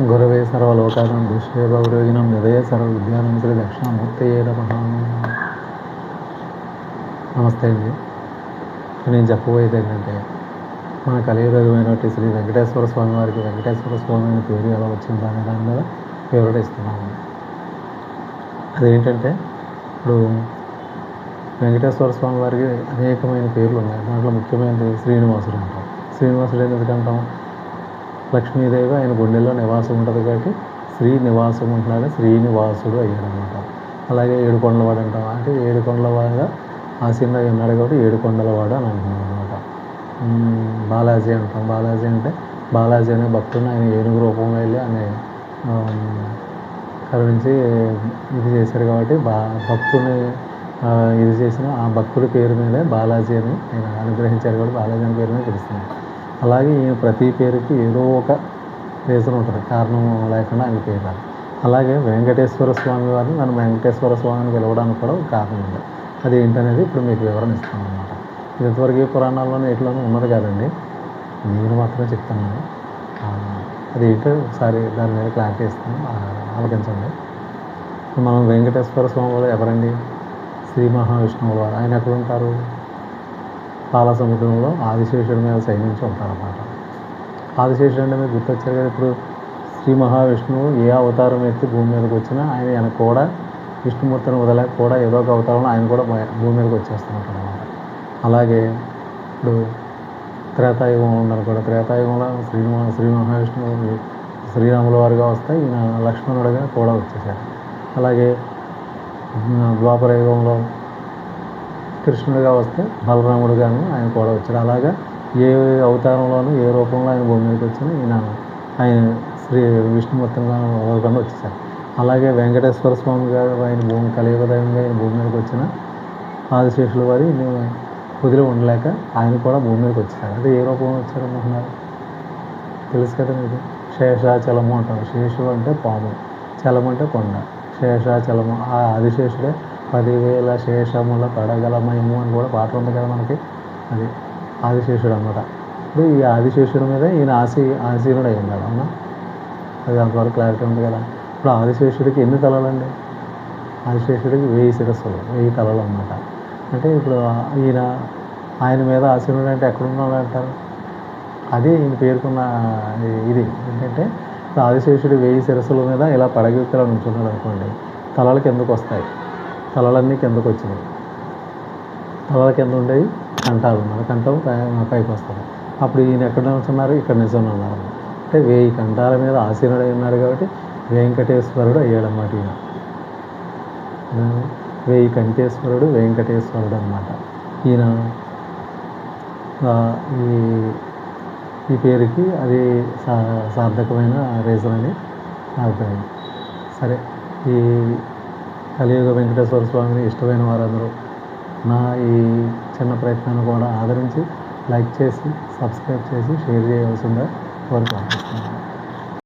గురవే సర్వలోకానం దృష్టే భౌరోగినం హృదయ సర్వ విద్యానం శ్రీ దక్షిణామూర్తయే నమస్తే అండి నేను చెప్పబోయేది ఏంటంటే మన కలియుగమైనటువంటి శ్రీ వెంకటేశ్వర స్వామి వారికి వెంకటేశ్వర స్వామి అనే పేరు ఎలా వచ్చింది అనే దాని మీద వివరణ ఇస్తున్నాము అదేంటంటే ఇప్పుడు వెంకటేశ్వర స్వామి వారికి అనేకమైన పేర్లు ఉన్నాయి దాంట్లో ముఖ్యమైనది శ్రీనివాసుడు అంటాం శ్రీనివాసుడు ఎందుకంటాం లక్ష్మీదేవి ఆయన గుండెల్లో నివాసం ఉంటుంది కాబట్టి శ్రీనివాసం ఉంటున్నాడు శ్రీనివాసుడు అయ్యాడనమాట. అలాగే ఏడుకొండలవాడు అంటాం. అంటే ఏడుకొండలవాడుగా ఆసీన ఉన్నాడు కాబట్టి ఏడుకొండలవాడు అని అంటున్నాం అనమాట బాలాజీ అంటాం. బాలాజీ అంటే బాలాజీ అనే భక్తుడిని ఆయన ఏనుగు రూపంలో వెళ్ళి ఆయన కరుణించి ఇది చేశాడు కాబట్టి బా భక్తుని ఇది చేసిన ఆ భక్తుడి పేరు మీదే బాలాజీ అని ఆయన అనుగ్రహించారు కాబట్టి బాలాజీ అని పేరు మీద పిలుస్తున్నాడు అలాగే ఈయన ప్రతి పేరుకి ఏదో ఒక రీజన్ ఉంటుంది. కారణం లేకుండా ఆయన పేరు రాదు అలాగే వెంకటేశ్వర స్వామి వారిని మనం వెంకటేశ్వర స్వామిని పిలవడానికి కూడా ఒక కారణం ఉంది. అది ఏంటనేది ఇప్పుడు మీకు వివరణ ఇస్తాను అనమాట ఇది ఇంతవరకు ఏ ఎట్లోనూ ఉన్నది కాదండి. నేను మాత్రమే చెప్తున్నాను. అది ఏంటో ఒకసారి దాని మీద క్లారిటీ ఇస్తాను. ఆలోచించండి మనం వెంకటేశ్వర స్వామి వారు ఎవరండి? శ్రీ మహావిష్ణువు వారు. ఆయన ఎక్కడ ఉంటారు పాలసముద్రంలో ఆదిశేషుడి మీద సైనించి ఉంటారన్నమాట. ఆదిశేషుడు అంటే మీకు గుర్తొచ్చారు కదా ఇప్పుడు శ్రీ మహావిష్ణువు ఏ అవతారం ఎత్తి భూమి మీదకి వచ్చినా ఆయన వెనక కూడా విష్ణుమూర్తిని వదలేక కూడా ఏదో ఒక అవతారంలో ఆయన కూడా భూమి మీదకి వచ్చేస్తుంటారు అనమాట అలాగే ఇప్పుడు త్రేతాయుగం ఉన్నారు కూడా త్రేతాయుగంలో శ్రీ శ్రీ మహావిష్ణువు శ్రీరాముల వారుగా వస్తే ఈయన లక్ష్మణుడిగా కూడా వచ్చేసారు అలాగే ద్వాపరయుగంలో ద్వాపర యుగంలో కృష్ణుడిగా వస్తే బలరాముడుగాను ఆయన కూడా వచ్చాడు. అలాగా ఏ అవతారంలోనూ ఏ రూపంలో ఆయన భూమి మీదకి వచ్చినా ఈయన ఆయన శ్రీ విష్ణుమూర్తిగా వదలకుండా వచ్చేసారు. అలాగే వెంకటేశ్వర స్వామి గారు ఆయన భూమి కలియుగదయంగా ఆయన భూమి మీదకి వచ్చిన ఆదిశేషుల వారి కుదిరి ఉండలేక ఆయన కూడా భూమి మీదకి వచ్చారు అంటే ఏ రూపంలో వచ్చారు అనుకుంటున్నారు? తెలుసు కదా మీకు? శేషాచలము అంటారు. శేషు అంటే పాము చలము అంటే కొండ. శేషాచలము ఆ ఆదిశేషుడే పదివేల శేషముల పడగలమయము అని కూడా పాట ఉంది కదా మనకి. అది ఆదిశేషుడు అనమాట ఇప్పుడు ఈ ఆదిశేషుడి మీద ఈయన ఆశీ ఆశీనుడు అయి కదా అవునా అది అంతవరకు క్లారిటీ ఉంది కదా. ఇప్పుడు ఆదిశేషుడికి ఎన్ని తలలండి? ఆదిశేషుడికి వెయ్యి శిరస్సులు వెయ్యి తలలు అన్నమాట. అంటే ఇప్పుడు ఈయన ఆయన మీద ఆశీనుడు అంటే ఎక్కడున్నాడు అంటారు? అదే ఈయన పేర్కొన్న ఇది ఏంటంటే ఆదిశేషుడు వెయ్యి శిరస్సుల మీద ఇలా పడగెక్కలా నుంచున్నాడు అనుకోండి తలలు కిందకు వస్తాయి? తలలన్నీ కిందకు వచ్చినాయి. తలల కింద ఉండేవి కంఠాలు. ఉన్నారు కంఠం పై- పైకి వస్తుంది అప్పుడు ఈయన ఎక్కడ ఉంటున్నారు? ఇక్కడ నిజం ఉన్నారు అంటే వెయ్యి కంఠాల మీద ఆసీనుడై ఉన్నాడు కాబట్టి వెంకటేశ్వరుడు అయ్యాడన్నమాట ఈయన. వేయి వెయ్యి కంఠేశ్వరుడు వెంకటేశ్వరుడు అనమాట ఈయన ఈ ఈ పేరుకి అది సా సార్థకమైన రీజన్ అని నా అభిప్రాయం. సరే ఈ కలియుగ వెంకటేశ్వర స్వామిని ఇష్టమైన వారందరూ నా ఈ చిన్న ప్రయత్నాన్ని కూడా ఆదరించి లైక్ చేసి సబ్స్క్రైబ్ చేసి షేర్ చేయవలసిందిగా కోరుకుంటున్నాను.